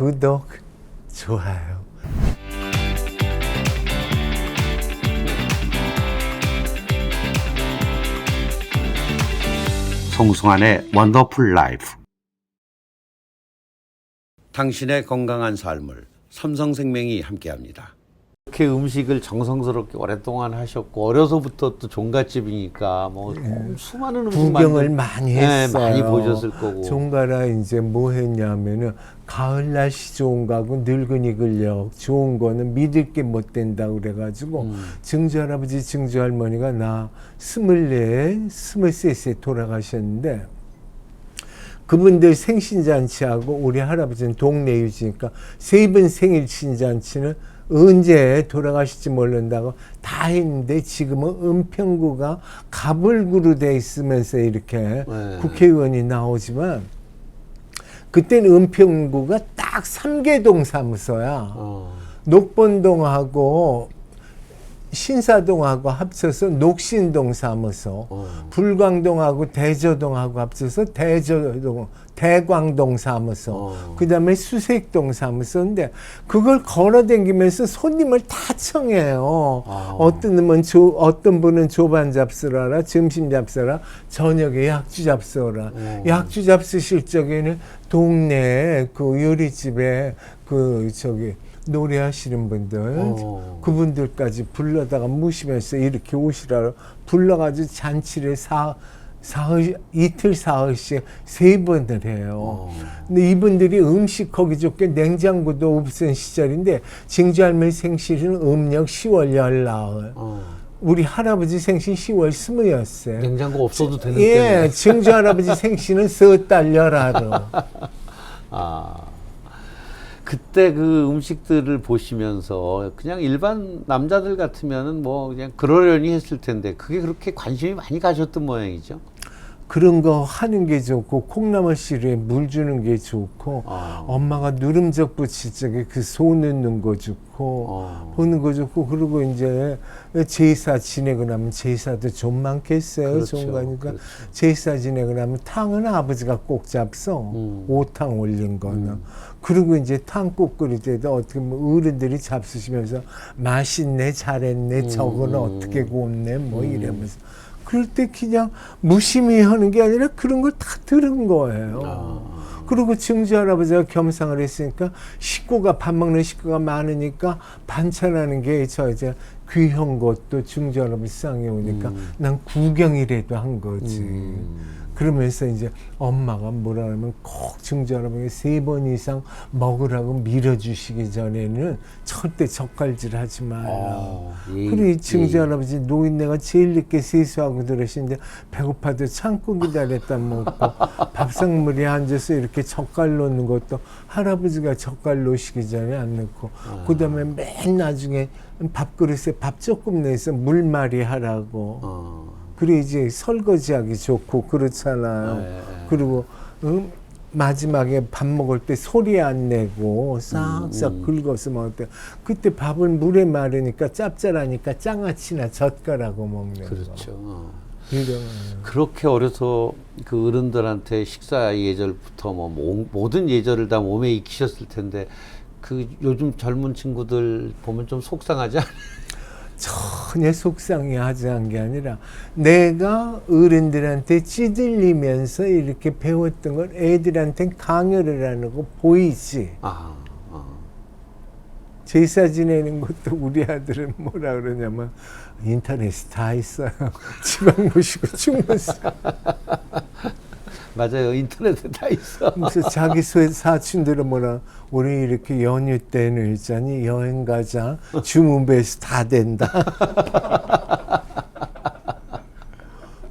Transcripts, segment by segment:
구독, 좋아요. 송승환의 원더풀 라이프 당신의 건강한 삶을 삼성생명이 함께합니다. 이렇게 음식을 정성스럽게 오랫동안 하셨고 어려서부터 또 종갓집이니까 뭐 수많은 음식 네. 구경을 만들- 많이 네, 했어요. 많이 보셨을 거고. 종가라 이제 뭐 했냐면은 가을 날씨 좋은 거하고 늙은이 근력 좋은 거는 믿을 게 못 된다 그래가지고 음. 증조 할아버지 증조 할머니가 나 스물네 스물셋에 돌아가셨는데 그분들 생신잔치하고 우리 할아버지는 동네 유지니까 세번 생일 신잔치는 언제 돌아가실지 모른다고 다 했는데 지금은 은평구가 가불구로 돼 있으면서 이렇게 네. 국회의원이 나오지만 그때는 은평구가 딱 삼계동 사무소야. 어. 녹본동하고 신사동하고 합쳐서 녹신동 사무소, 어. 불광동하고 대저동하고 합쳐서 대저동, 대광동 사무소, 어. 그 다음에 수색동 사무소인데 그걸 걸어다니면서 손님을 다 청해요. 아. 어떤 놈은 조, 어떤 분은 조반 잡수라라, 점심 잡수라, 저녁에 약주 잡수라. 어. 약주 잡수실 적에는 동네 그 요리집에 그 저기 노래하시는 분들 어. 그분들까지 불러다가 모시면서 이렇게 오시라 불러가지고 잔치를 사 사흘 이틀 사흘씩 세 번을 해요. 어. 근데 이분들이 음식 거기 좋게 냉장고도 없은 시절인데 증조 할머니 생실은 음력 10월 열나흘. 어. 우리 할아버지 생신 10월 스무였어요. 냉장고 없어도 되는 예. 증조 할아버지 생신은 서달 열하루. 아. 그때 그 음식들을 보시면서 그냥 일반 남자들 같으면은 뭐 그냥 그러려니 했을 텐데 그게 그렇게 관심이 많이 가셨던 모양이죠. 그런 거 하는 게 좋고 콩나물 씨루에 물 주는 게 좋고 아. 엄마가 누름적 붙일 적에 그소 넣는 거 좋고 어. 보는 거 좋고 그리고 이제 제사 지내고 나면 제사도 좀 많겠어요 그렇죠. 좋은 거니까 그렇죠. 제사 지내고 나면 탕은 아버지가 꼭 잡숴 음. 오탕 올린 거는 그리고 이제 탕국 끓일 때도 어떻게 보면 어른들이 잡수시면서 맛있네 잘했네 저거는 음. 어떻게 구웠네 뭐 이러면서 그럴 때 그냥 무심히 하는 게 아니라 그런 걸 다 들은 거예요. 아. 그리고 증조 할아버지가 겸상을 했으니까 식구가 밥 먹는 식구가 많으니까 반찬하는 게 저 이제 귀한 것도 증조 할아버지 상에 오니까 난 구경이라도 한 거지. 음. 그러면서 이제 엄마가 뭐라 하면 꼭 할아버지 세번 이상 먹으라고 밀어주시기 전에는 절대 젓갈질 하지 마라. 어, 예, 그래 증조 예. 할아버지 노인네가 제일 늦게 세수하고 들으시는데 배고파도 참고 기다렸다 먹고 밥상머리에 앉아서 이렇게 젓갈 놓는 것도 할아버지가 젓갈 놓으시기 전에 안 넣고 아. 그 다음에 맨 나중에 밥그릇에 밥 조금 내서 물말이 하라고 어. 그래 이제 설거지하기 좋고 그렇잖아요. 네, 네. 그리고 음, 마지막에 밥 먹을 때 소리 안 내고 싹싹 음, 긁어서 먹을 때 그때 밥을 물에 마르니까 짭짤하니까 장아찌나 젓가락하고 먹는 거. 그렇죠. 어. 그렇게 어려서 그 어른들한테 식사 예절부터 뭐 모- 모든 예절을 다 몸에 익히셨을 텐데 그 요즘 젊은 친구들 보면 좀 속상하지 않아요? 전혀 속상해하지 않은 게 아니라 내가 어른들한테 찌들리면서 이렇게 배웠던 걸 애들한테 강요를 하는 거 보이지. 아, 아. 제사 지내는 것도 우리 아들은 뭐라 그러냐면 인터넷에 다 있어요. 지방 모시고 주무서 맞아요. 인터넷에 다 있어. 그래서 자기 소- 사촌들은 뭐라 우리 이렇게 연휴 때는 있잖니 여행 가자 주문배에서 다 된다.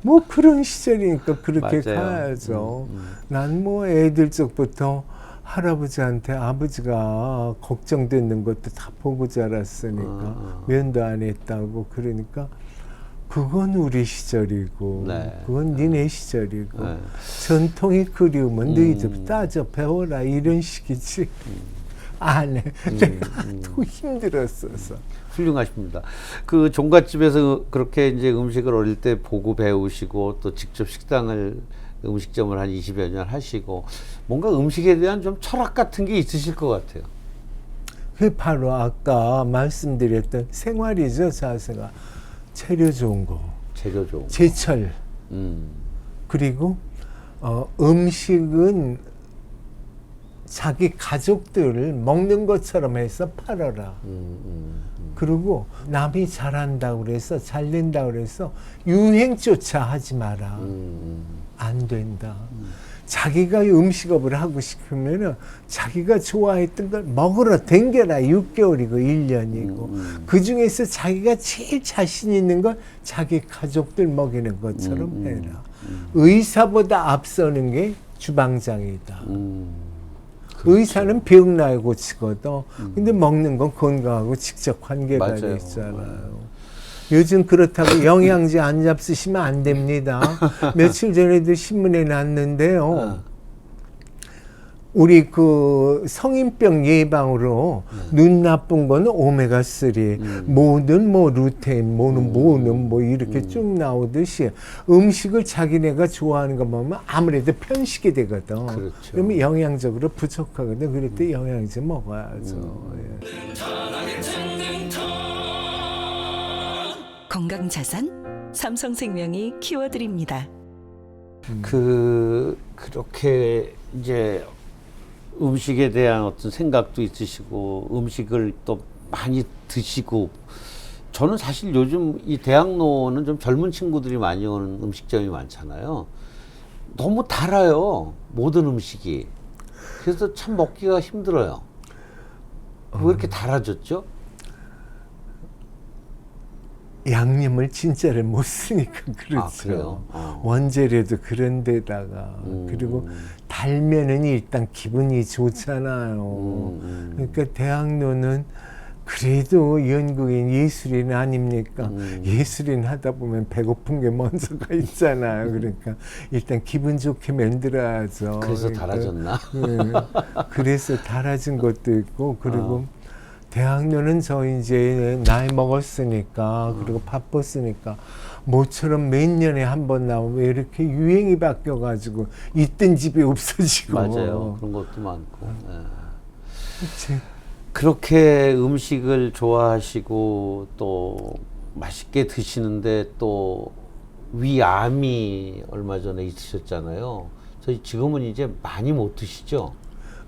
뭐 그런 시절이니까 그렇게 맞아요. 가야죠. 음, 음. 난뭐 애들 쪽부터 할아버지한테 아버지가 걱정되는 것도 다 보고 자랐으니까 어, 어. 면도 안 했다고 그러니까 그건 우리 시절이고 네. 그건 니네 시절이고 네. 전통이 그리우면 너희들 음. 따져 배워라 이런 식이지 안 해. 음, 내가 또 힘들었어서. 훌륭하십니다. 그 종갓집에서 그렇게 이제 음식을 어릴 때 보고 배우시고 또 직접 식당을 음식점을 한 20여 년 하시고 뭔가 음식에 대한 좀 철학 같은 게 있으실 것 같아요. 그게 바로 아까 말씀드렸던 생활이죠 자세가 재료 좋은 거 재료 좋은 거. 제철 음. 그리고 어, 음식은 자기 가족들을 먹는 것처럼 해서 팔아라. 음, 음, 그리고 남이 잘한다 그래서 잘된다 그래서 유행조차 하지 마라. 음, 안 된다. 자기가 음식업을 하고 싶으면은 자기가 좋아했던 걸 먹으러 댕겨라. 6개월이고 1년이고. 음. 그 중에서 자기가 제일 자신 있는 걸 자기 가족들 먹이는 것처럼 음, 음, 해라. 의사보다 앞서는 게 주방장이다. 음. 의사는 병나요 고치거든. 근데 먹는 건 건강하고 직접 관계가 맞아요. 돼 있잖아요. 요즘 그렇다고 영양제 안 잡수시면 안 됩니다. 며칠 전에도 신문에 났는데요. 우리 그 성인병 예방으로 눈 나쁜 거는 오메가 3, 뭐는 뭐 루테인, 뭐는 뭐는 뭐 이렇게 쭉 나오듯이 음식을 자기네가 좋아하는 거 먹으면 아무래도 편식이 되거든. 그렇죠. 그러면 영양적으로 부족하거든. 그럴 때 영양제 먹어야죠. 예. 건강 자산 삼성생명이 키워드립니다. 그 그렇게 이제 음식에 대한 어떤 생각도 있으시고 음식을 또 많이 드시고 저는 사실 요즘 이 대학로는 좀 젊은 친구들이 많이 오는 음식점이 많잖아요. 너무 달아요. 모든 음식이. 그래서 참 먹기가 힘들어요. 왜 이렇게 달아졌죠? 양념을 진짜를 못 쓰니까 그렇죠. 아? 어. 원재료도 그런 데다가 음. 그리고 달면은 일단 기분이 좋잖아요. 음, 그러니까 대학로는 그래도 연극인 예술인 아닙니까? 음. 예술인 하다 보면 배고픈 게 먼저가 있잖아요. 그러니까 일단 기분 좋게 만들어야죠. 그래서 그러니까 달아졌나? 네. 그래서 달아진 것도 있고 그리고 아. 대학로는 저 이제 나이 먹었으니까 그리고 바빴으니까 모처럼 몇 년에 한 번 나오면 이렇게 유행이 바뀌어가지고 있던 집이 없어지고 맞아요. 그런 것도 많고. 예. 그치. 그렇게 음식을 좋아하시고 또 맛있게 드시는데 또 위암이 얼마 전에 있으셨잖아요. 저희 지금은 이제 많이 못 드시죠?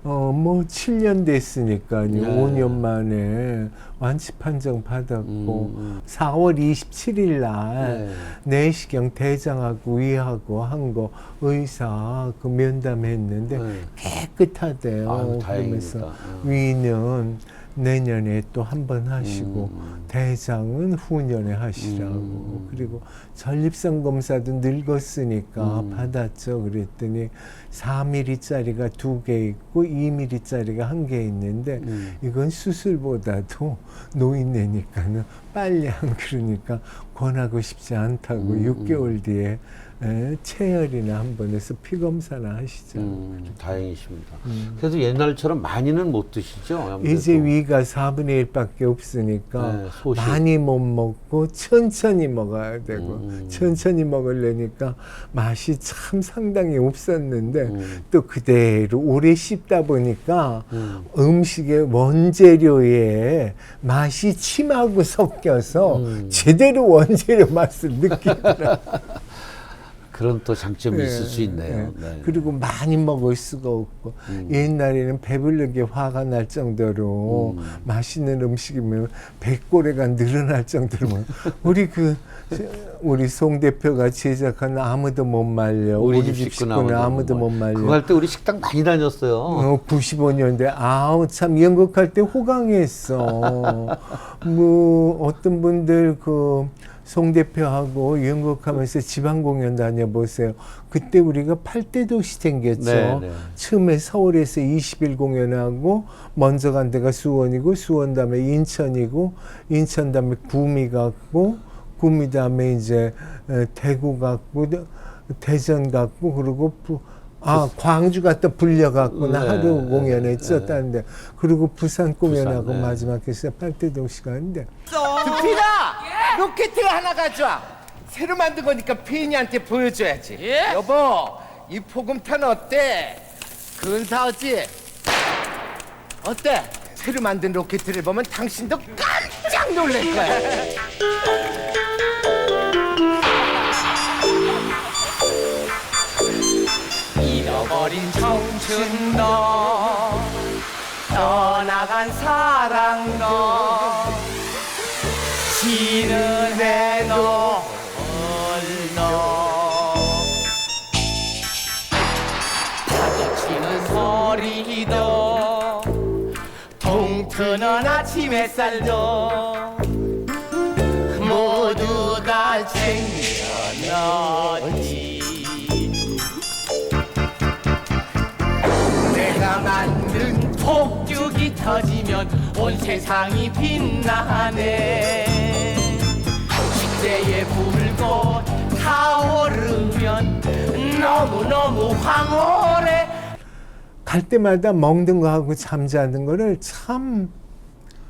어, 뭐 7년 됐으니까요. 네. 5년 만에 완치 판정 받았고 음, 음. 4월 27일 날 네. 내시경 대장하고 위하고 한 거 의사 그 면담했는데 네. 깨끗하대요. 아유, 그러면서 다행입니다. 어. 위는 내년에 또 한 번 하시고 음. 대장은 후년에 하시라고 음. 그리고 전립선 검사도 늙었으니까 음. 받았죠. 그랬더니 4mm짜리가 두 개 있고 2mm짜리가 한 개 있는데 음. 이건 수술보다도 노인네니까는 빨리 안 그러니까 권하고 싶지 않다고 음, 6개월 뒤에 에, 체열이나 한번 해서 피 검사나 하시죠. 음, 다행이십니다. 음. 그래도 옛날처럼 많이는 못 드시죠? 아무래도. 이제 위가 4분의 1밖에 없으니까 네, 소식. 많이 못 먹고 천천히 먹어야 되고 음. 천천히 먹으려니까 맛이 참 상당히 없었는데 음. 또 그대로 오래 씹다 보니까 음. 음식의 원재료에 맛이 침하고 섞여서 음. 제대로 원재료 맛을 느끼더라. 그런 또 장점이 네, 있을 수 있네요. 네. 네. 그리고 많이 먹을 수가 없고 음. 옛날에는 배부르게 화가 날 정도로 음. 맛있는 음식이면 백골에가 늘어날 정도로 뭐 우리 그 우리 송 대표가 제작한 아무도 못 말려 우리 집 식구는 아무도 못 말려 그거 할 때 우리 식당 많이 다녔어요. 어, 95년대 아우 참 연극할 때 호강했어. 뭐 어떤 분들 그 송 대표하고 연극하면서 지방 공연 다녀보세요. 그때 우리가 8대 도시 생겼죠. 네, 네. 처음에 서울에서 20일 공연하고 먼저 간 데가 수원이고 수원 다음에 인천이고 인천 다음에 구미 갔고 구미 다음에 이제 에, 대구 갔고 대- 대전 갔고 그리고 부, 아 광주 갔다 불려갖고 나 네, 하루 공연했죠 네. 딴데 그리고 부산 공연하고 부산, 네. 마지막 했어요 8대 도시 가는데 두피나 로켓을 하나 가져와 새로 만든 거니까 피인이한테 보여줘야지 여보 이 포금탄 어때? 근사하지? 어때? 새로 만든 로켓을 보면 당신도 깜짝 놀랄 거야. 어버린 청춘도 떠나간 사랑도 지는 애도 홀로 파도 치는 소리도 동트는 아침 햇살도. 모두 다 챙겨넣었지 내가 만든 폭죽이 터지면 온 세상이 빛나네 시대에 불고 타오르면 너무너무 황홀해 갈 때마다 먹는 거하고 잠자는 거를 참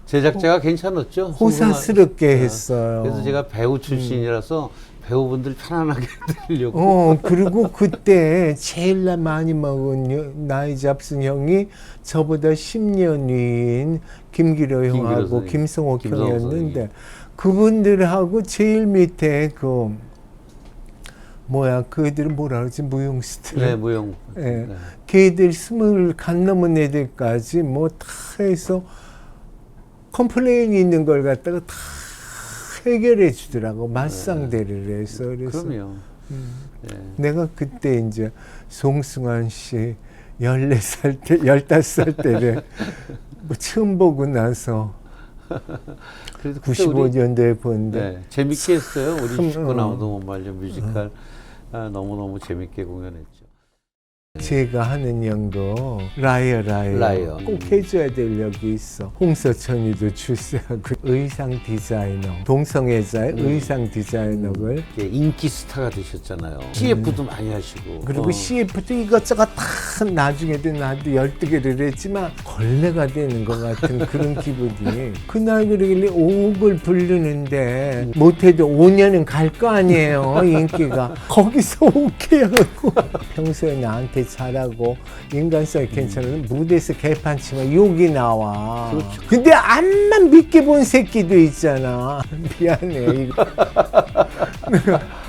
제작자가 괜찮았죠. 호사스럽게 했어요. 그래서 제가 배우 출신이라서 배우분들 편안하게 들으려고. 어 그리고 그때 제일 나 많이 먹은 여- 나이 잡순 형이 저보다 10년 위인 김기로 형하고. 김성옥 형이었는데. 그분들하고 제일 밑에 그 뭐야 그애들은 뭐라 그러지 무용수들 네, 무용. 예. 네. 걔들 스물 간 넘은 애들까지 뭐 다 해서 컴플레인이 있는 걸 갖다가 다 해결해 주더라고 맞상대를 해서 그래서 그럼요. 예. 내가 그때 이제 송승환 씨 14살 때, 15살 때를 뭐 처음 보고 나서 그래도 그때 우리 95년도에 본데 네, 재밌게 했어요. 우리 참, 식구 어. 나무도 못 말려 뮤지컬 아, 너무 너무 재밌게 공연했죠. 제가 하는 연도 라이어 라이어, 라이어. 꼭 해줘야 될 역이 있어 홍서천이도 출세하고 의상 디자이너 동성애자의 의상 디자이너를 이게 인기 스타가 되셨잖아요. CF도 많이 하시고. 음. 그리고 어. CF도 이것저것 다 나중에도 나도 12개를 했지만 걸레가 되는 것 같은 그런 기분이 그날 그러길래 5억을 부르는데 못해도 5년은 갈 거 아니에요 인기가 거기서 오케이 하고 평소에 나한테 잘하고 인간성이 괜찮은 무대에서 개판 치면 욕이 나와. 근데 암만 믿게 본 새끼도 있잖아. 미안해 이거